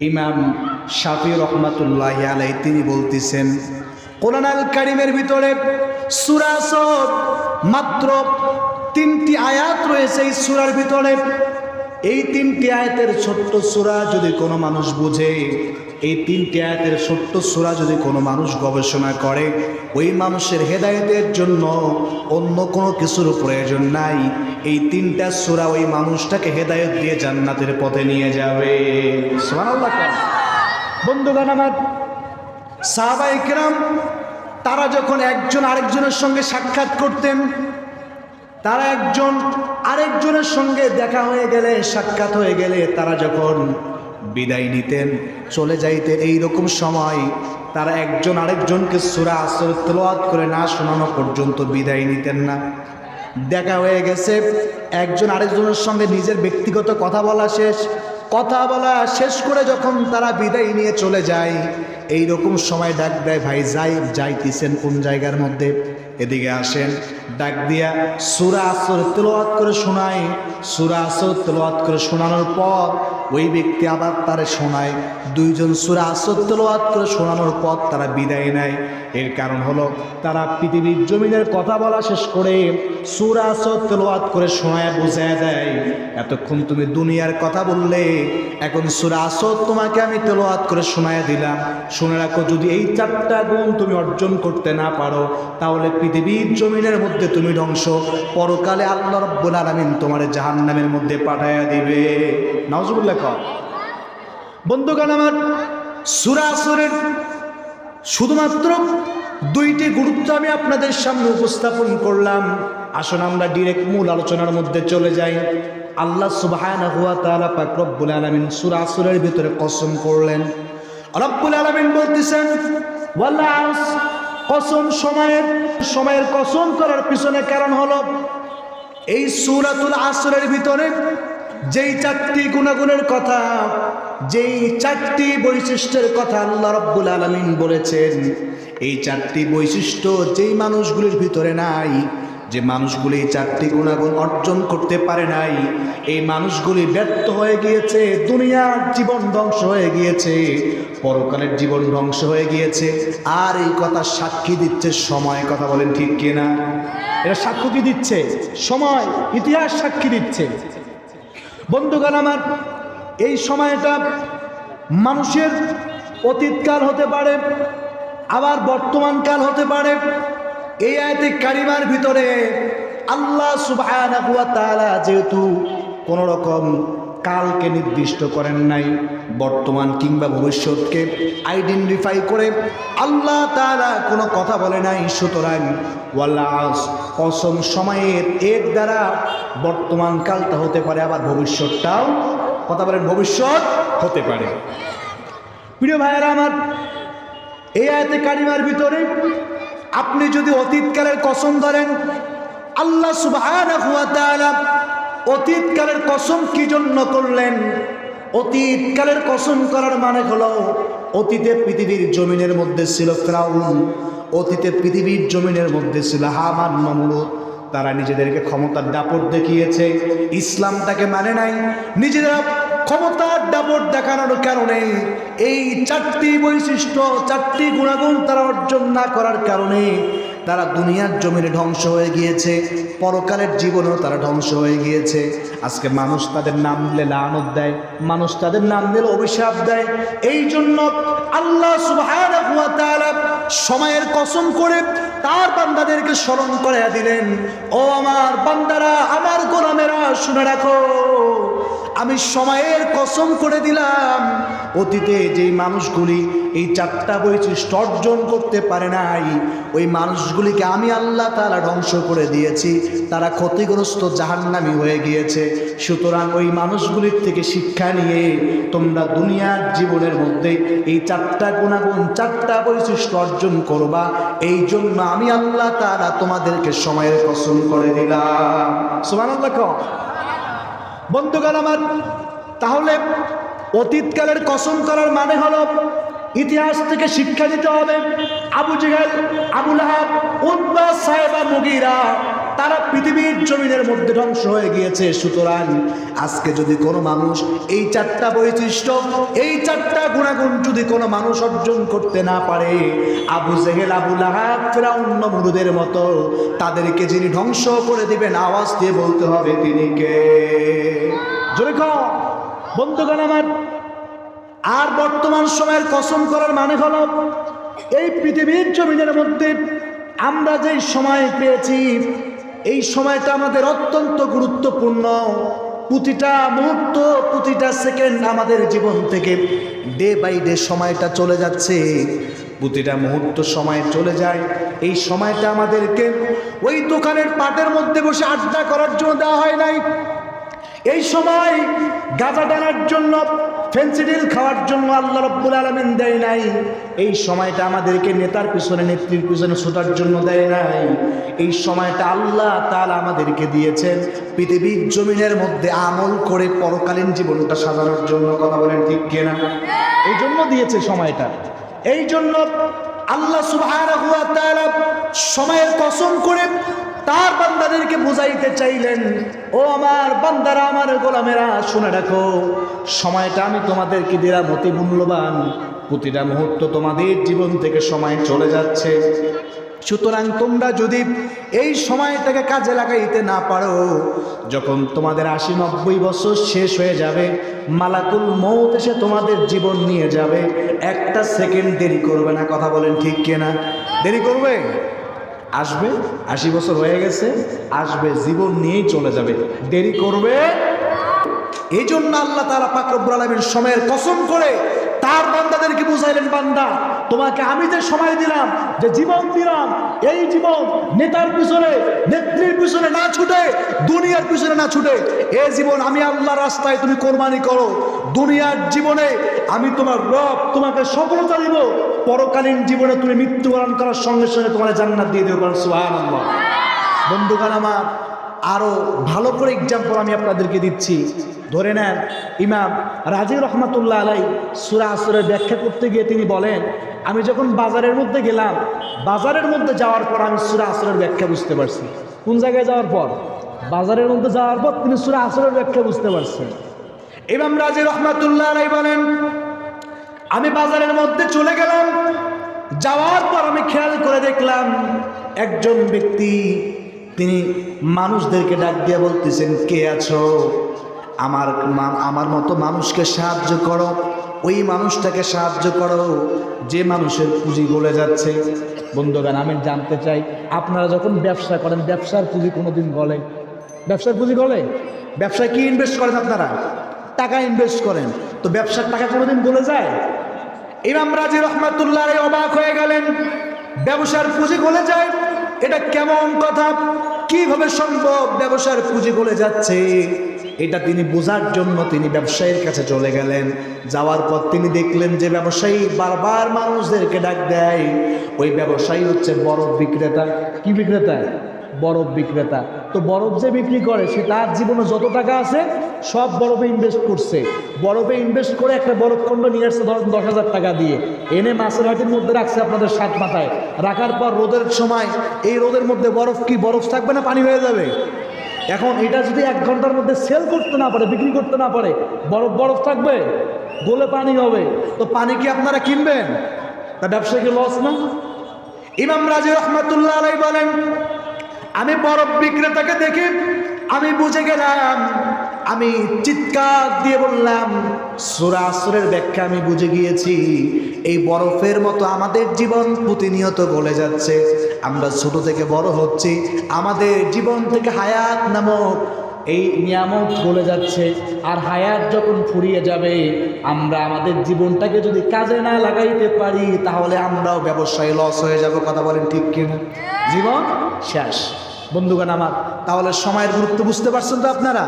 ইমাম শাফি রহমাতুল্লাহ আলাই তিনি বলতেছেন, কোরআনাল কারিমের ভিতরে সুরাসব মাত্র তিনটি আয়াত রয়েছে। এই সুরার ভিতরে এই তিনটি আয়াতের ছোট্ট সুরা যদি কোনো মানুষ বুঝে এই তিনটি আয়াতের ছোট্ট সুরা যদি কোনো মানুষ গবেষণা করে, ওই মানুষের হেদায়তের জন্য অন্য কোনো কিছুর প্রয়োজন নাই এই তিনটা সুরা ওই মানুষটাকে হেদায়ত দিয়ে জান্নাতের পথে নিয়ে যাবে। বন্ধুগণ আমার সাহাবা ইকরাম তারা যখন একজন আরেকজনের সঙ্গে সাক্ষাৎ করতেন, তারা একজন আরেকজনের সঙ্গে দেখা হয়ে গেলে, সাক্ষাৎ হয়ে গেলে তারা যখন বিদায় নিতেন, চলে যাইতেন। এই রকম সময় তারা একজন আরেকজনকে সুরা আসর তেলোয়াত করে না শোনানো পর্যন্ত বিদায় নিতেন না। দেখা হয়ে গেছে, একজন আরেকজনের সঙ্গে নিজের ব্যক্তিগত কথা বলা শেষ। কথা বলা শেষ করে যখন তারা বিদায় নিয়ে চলে যায় এই রকম সময় ডাক দেয়, ভাই, যাই, যাইতেছেন কোন জায়গার মধ্যে? এদিকে আসেন, ডাক দিয়া সুরা আসর তেলোয়াত করে শোনায়। করে শোনানোর পর ওই ব্যক্তি আবার তারে শোনায়। দুইজন করে শোনানোর পর তারা বিদায় নেয়। এর কারণ হলো তারা পৃথিবীর জমিনের কথা বলা শেষ করে সুরা করে শোনায়, বোঝায় দেয়, এতক্ষণ তুমি দুনিয়ার কথা বললে, এখন সুরা তোমাকে আমি তেলোয়াত করে শোনায় দিলাম। শুনে রাখো, যদি এই চারটা গুণ তুমি অর্জন করতে না পারো, তাহলে পৃথিবীর জমিনের মধ্যে তুমি ধ্বংস। পরকালে আল্লাহ রব্বুল আলামিন তোমার জাহান্নামের মধ্যে পাঠাইয়া দিবে। নাউজুবিল্লাহ কর। বন্ধুগণ, আমার সুরাসুরের শুধুমাত্র দুইটি গুরুত্ব আমি আপনাদের সামনে উপস্থাপন করলাম। আসুন আমরা ডিরেক্ট মূল আলোচনার মধ্যে চলে যাই। আল্লাহ সুবহানাহু ওয়া তাআলা পাক রব্বুল আলামিন সূরা আসরের ভিতরে কসম করলেন। রব্বুল আলামিন বলতেছেন কসম সময়ের সময়ের কসম করার পিছনে কারণ হলো এই সূরাতুল আসরের ভিতরে যেই চারটি গুণাগুণের কথা, যেই চারটি বৈশিষ্ট্যের কথা আল্লাহ রব্বুল আলমিন বলেছেন, এই চারটি বৈশিষ্ট্য যেই মানুষগুলির ভিতরে নাই, যে মানুষগুলি চারটি গুণাগুণ অর্জন করতে পারে নাই, এই মানুষগুলি ব্যর্থ হয়ে গিয়েছে, দুনিয়ার জীবন ধ্বংস হয়ে গিয়েছে, পরকালের জীবন ধ্বংস হয়ে গিয়েছে, আর এই কথা সাক্ষী দিচ্ছে সময়, কথা বলেন ঠিক কিনা? এটা সাক্ষ্য কি দিচ্ছে? সময়, ইতিহাস সাক্ষী দিচ্ছে। বন্ধুগণ আমার, এই সময়টা মানুষের অতীতকাল হতে পারে, আবার বর্তমানকাল হতে পারে। এই আয়তে কারিমার ভিতরে আল্লাহ সুবাহ যেহেতু কোনো রকম কালকে নির্দিষ্ট করেন নাই, বর্তমান কিংবা ভবিষ্যৎকে আইডেন্টিফাই করে আল্লাহ তারা কোনো কথা বলে নাই, সুতরাং ওয়াল্লাস কসম সময়ের এর দ্বারা বর্তমান কালটা হতে পারে, আবার ভবিষ্যৎটাও কথা বলেন, ভবিষ্যৎ হতে পারে। প্রিয় ভাইয়েরা আমার, এই আয়তে কারিমার ভিতরে আপনি যদি অতীতকালের কসম ধরেন, আল্লাহ তাআলা অতীতকালের কসম কি জন্য করলেন? অতীতকালের কসম করার মানে হলো, অতীতে পৃথিবীর জমিনের মধ্যে ছিল ফ্রাউন, অতীতে পৃথিবীর জমিনের মধ্যে ছিল হামান নমরুদ তারা নিজেদেরকে ক্ষমতার দাপট দেখিয়েছে। ইসলামটাকে মানে নাই। নিজেরা ক্ষমতার দাপট দেখানোর কারণে এই চারটি বৈশিষ্ট্য, চারটি গুণাগুণ তারা অর্জন না করার কারণে তারা দুনিয়ার জমিনে ধ্বংস হয়ে গিয়েছে, পরকালের জীবনেও তারা ধ্বংস হয়ে গিয়েছে। আজকে মানুষ তাদের নাম নিলে লানত দেয়, মানুষ তাদের নাম নিলে অভিশাপ দেয়। এই জন্য আল্লাহ সময়ের কসম করে তার বান্দাদেরকে স্মরণ করে দিলেন, ও আমার বান্দারা, আমার গোলামেরা, শুনে রাখো। আমি সময়ের কসম করে দিলাম, অতীতে যেই মানুষগুলি এই চারটা বৈশিষ্ট্য অর্জন করতে পারে নাই, ওই মানুষগুলিকে আমি আল্লাহ তারা ধ্বংস করে দিয়েছি, তারা ক্ষতিগ্রস্ত জাহান্নামি হয়ে গিয়েছে। সুতরাং ওই মানুষগুলির থেকে শিক্ষা নিয়ে তোমরা দুনিয়ার জীবনের মধ্যে এই চারটা গুণাগুণ, চারটা বৈশিষ্ট্য অর্জন করবা, এই জন্য আমি আল্লাহ তারা তোমাদেরকে সময়ের কসম করে দিলাম। সুমান আল্লাহ বন্ধুগণ আমার, তাহলে অতীতকালের কসম করার মানে হলো ইতিহাস থেকে শিক্ষা দিতে হবে। আবু জেহেল আবুল আহাব উদ্বাস সাহেবা মুগিরা তারা পৃথিবীর জমিনের মধ্যে ধ্বংস হয়ে গিয়েছে। সুতরাং আজকে যদি কোনো মানুষ এই চারটা বৈশিষ্ট্য, এই চারটা গুণাগুণ যদি কোনো মানুষ অর্জন করতে না পারে, আবু জেহেল, আবু লাহাব, ফেরাউন মতো, তাদেরকে যিনি ধ্বংস করে দিবেন, আওয়াজ দিয়ে বলতে হবে, তিনি কে? জোরে বন্ধুগণ আমার, আর বর্তমান সময়ের কসম করার মানে হলো, এই পৃথিবীর জমিনের মধ্যে আমরা যেই সময় পেয়েছি এই সময়টা আমাদের অত্যন্ত গুরুত্বপূর্ণ। প্রতিটা মুহূর্ত, প্রতিটা সেকেন্ড আমাদের জীবন থেকে ডে বাই ডে সময়টা চলে যাচ্ছে। প্রতিটা মুহূর্ত সময় চলে যায়। এই সময়টা আমাদেরকে ওই দোকানের পাটের মধ্যে বসে আড্ডা করার জন্য দেওয়া হয় নাই। এই সময় গাঁজা টানার জন্য ফেন্সিডিল খাওয়ার জন্য আল্লাহ রব্বুল আলমিন দেয় নাই। এই সময়টা আমাদেরকে নেতার পিছনে নেত্রীর পিছনে ছোটার জন্য দেয় নাই। এই সময়টা আল্লাহ তাল আমাদেরকে দিয়েছেন পৃথিবীর জমিনের মধ্যে আমল করে পরকালীন জীবনটা সাজানোর জন্য কথা বলেন ঠিক কিনা? এই জন্য দিয়েছে সময়টা। এই জন্য আল্লাহ তাআলা সময়ের কসম করে তার বান্দাদেরকে বুঝাইতে চাইলেন, ও আমার বান্দারা, আমার গোলামেরা, শুনে রাখো, সময়টা আমি তোমাদেরকে দিলাম, অতি মূল্যবান। প্রতিটা মুহূর্ত তোমাদের জীবন থেকে সময় চলে যাচ্ছে। সুতরাং তোমরা যদি এই সময়টাকে কাজে লাগাইতে না পারো, যখন তোমাদের আশি নব্বই বছর শেষ হয়ে যাবে, মালাকুল মৌত এসে তোমাদের জীবন নিয়ে যাবে, একটা সেকেন্ড দেরি করবে না, কথা বলেন ঠিক কিনা? দেরি করবে? আসবে, আশি বছর হয়ে গেছে, আসবে, জীবন নিয়েই চলে যাবে। দেরি করবে? এই জন্য আল্লাহ তারা পাকবুর আলমীর সময়ের কসম করে তার বান্দাদেরকে বুঝাইলেন, বান্দা, তোমাকে আমি যে সময় দিলাম, যে জীবন দিলাম, এই জীবন নেতার পিছনে, নেত্রীর পিছনে না ছুটে, দুনিয়ার পিছনে না ছুটে এই জীবন আমি আল্লাহ রাস্তায় তুমি কোরবানি করো। দুনিয়ার জীবনে আমি তোমার রব, তোমাকে সফলতা দিব। পরকালীন জীবনে তুমি মৃত্যুবরণ করার সঙ্গে সঙ্গে তোমার জান্নাত দিয়ে দেবো সুহান বন্ধুগণ আমার আরও ভালো করে এক্সাম্পল আমি আপনাদেরকে দিচ্ছি। ধরে নেন, ইমাম রাজি রহমাতুল্লাহ আলাই সুরা আসরের ব্যাখ্যা করতে গিয়ে তিনি বলেন, আমি যখন বাজারের মধ্যে গেলাম, বাজারের মধ্যে যাওয়ার পর আমি সুরা আসরের ব্যাখ্যা বুঝতে পারছি। কোন জায়গায় যাওয়ার পর? বাজারের মধ্যে যাওয়ার পর তিনি সুরা আসরের ব্যাখ্যা বুঝতে পারছেন। ইমাম রাজি রহমাতুল্লাহ আলাই বলেন, আমি বাজারের মধ্যে চলে গেলাম, যাওয়ার পর আমি খেয়াল করে দেখলাম, একজন ব্যক্তি তিনি মানুষদেরকে ডাক দিয়ে বলতেছেন, কে আছো? আমার আমার মতো মানুষকে সাহায্য করো। ওই মানুষটাকে সাহায্য করো যে মানুষের পুঁজি গলে যাচ্ছে। বন্ধুগান আমি জানতে চাই, আপনারা যখন ব্যবসা করেন, ব্যবসার পুঁজি কোনোদিন গলে? ব্যবসার পুঁজি গলে? ব্যবসায় কি ইনভেস্ট করেন আপনারা? টাকা ইনভেস্ট করেন। তো ব্যবসার টাকা কোনোদিন গলে যায়? ইমাম রাজি রহমাতুল্লাহ অবাক হয়ে গেলেন। ব্যবসার পুঁজি গলে যায়। এটা কেমন কথা? কীভাবে সম্ভব ব্যবসার পুঁজি গলে যাচ্ছে? এটা তিনি বোঝার জন্য তিনি ব্যবসায়ীর কাছে চলে গেলেন। যাওয়ার পর তিনি দেখলেন যে ব্যবসায়ী বারবার মানুষদেরকে ডাক দেয়। ওই ব্যবসায়ী হচ্ছে বড় বিক্রেতা। কি বিক্রেতা? বরফ বিক্রেতা। তো বরফ যে বিক্রি করে, সে তার জীবনে যত টাকা আছে, সব বরফে ইনভেস্ট করছে। বরফে ইনভেস্ট করে একটা বরফ খণ্ড নিয়ে আসছে, ধরেন দশ হাজার টাকা দিয়ে। এনে মাছের হাটির মধ্যে রাখছে আপনাদের সাত মাথায়। রাখার পর রোদের সময় এই রোদের মধ্যে বরফ কি, বরফ থাকবে না পানি হয়ে যাবে? এখন এটা যদি এক ঘণ্টার মধ্যে সেল করতে না পারে, বিক্রি করতে না পারে, বরফ বরফ থাকবে? গোলে পানি হবে। তো পানি কি আপনারা কিনবেন? তা ব্যবসা কি লস না? ইমাম রাজি রহমাতুল্লাহ আলাই বলেন আমি বরফ বিক্রেতাকে দেখে আমি বুঝে গেলাম, আমি চিৎকার দিয়ে বললাম, সুরা আসরের ব্যাখ্যা আমি বুঝে গিয়েছি, এই বরফের মতো আমাদের জীবন প্রতিনিয়ত গলে যাচ্ছে। আমরা ছোট থেকে বড় হচ্ছি, আমাদের জীবন থেকে হায়াত নামক এই নিয়ামত বলে যাচ্ছে, আর হায়াত যখন ফুরিয়ে যাবে, আমরা আমাদের জীবনটাকে যদি কাজে না লাগাইতে পারি, তাহলে আমরাও ব্যবসায় লস হয়ে যাব, কথা বলেন ঠিক কিনা? জীবন শেষ। বন্ধুগণ আমার, তাহলে সময়ের গুরুত্ব বুঝতে পারছেন তো আপনারা?